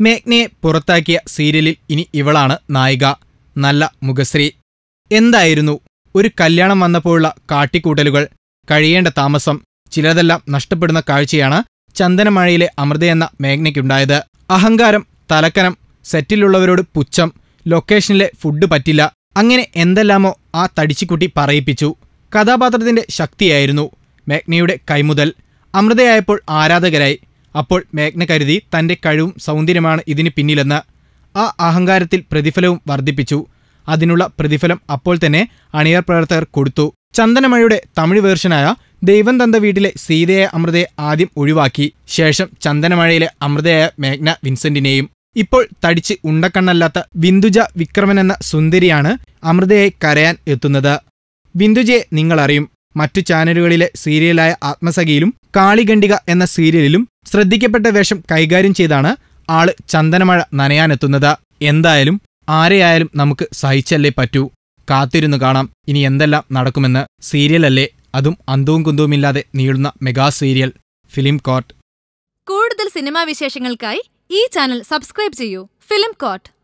മേഘ്നയെ പുറത്താക്കിയ സീരിയലിൽ ഇനി ഇവളാണ് നായിക. നല്ല മുഖശ്രീ. എന്തായിരുന്നു? ഒരു കല്യാണം വന്നപ്പോഴുള്ള കാട്ടിക്കൂട്ടലുകൾ കഴിയേണ്ട താമസം ചിലതെല്ലാം നഷ്ടപ്പെടുന്ന കാഴ്ചയാണ് ചന്ദനമഴയിലെ അമൃതയെന്ന മേഘ്നയ്ക്കുണ്ടായത്. അഹങ്കാരം തലക്കനം സെറ്റിലുള്ളവരോട് പുച്ഛം ലൊക്കേഷനിലെ ഫുഡ് പറ്റില്ല അങ്ങനെ എന്തെല്ലാമോ ആ തടിച്ചിക്കുട്ടി പറയിപ്പിച്ചു. കഥാപാത്രത്തിന്റെ ശക്തിയായിരുന്നു മേഘ്നയുടെ കൈമുതൽ. അമൃതയായപ്പോൾ ആരാധകരായി. അപ്പോൾ മേഘ്ന കരുതി തന്റെ കഴിവും സൗന്ദര്യമാണ് ഇതിന് പിന്നിലെന്ന്. ആ അഹങ്കാരത്തിൽ പ്രതിഫലവും വർദ്ധിപ്പിച്ചു. അതിനുള്ള പ്രതിഫലം അപ്പോൾ തന്നെ അണിയർ പ്രവർത്തകർ കൊടുത്തു. ചന്ദനമഴയുടെ തമിഴ് വേർഷനായ ദൈവം തந்த വീട്ടിലെ സീതയായ അമൃതയെ ആദ്യം ഒഴിവാക്കി. ശേഷം ചന്ദനമഴയിലെ അമൃതയായ മേഘ്ന വിൻസെന്റിനെയും. ഇപ്പോൾ തടിച്ച് ഉണ്ടക്കണ്ണല്ലാത്ത ബിന്ദുജ വിക്രമൻ എന്ന സുന്ദരിയാണ് അമൃതയായി കരയാൻ എത്തുന്നത്. ബിന്ദുജയെ നിങ്ങളറിയും. മറ്റു ചാനലുകളിലെ സീരിയലായ ആത്മസഖിയിലും കാളികണ്ഡിക എന്ന സീരിയലിലും ശ്രദ്ധിക്കപ്പെട്ട വേഷം കൈകാര്യം ചെയ്താണ് ആൾ ചന്ദനമഴ നനയാനെത്തുന്നത്. എന്തായാലും ആരെയായാലും നമുക്ക് സഹിച്ചല്ലേ പറ്റൂ. കാത്തിരുന്നു കാണാം. ഇനി എന്തെല്ലാം നടക്കുമെന്ന്. സീരിയലല്ലേ? അതും അന്തവും കുന്തവുമില്ലാതെ നീളുന്ന മെഗാ സീരിയൽ. Film court. കൂടുതൽ സിനിമാ വിശേഷങ്ങൾക്കായി ഈ ചാനൽ സബ്സ്ക്രൈബ് ചെയ്യൂ. Film court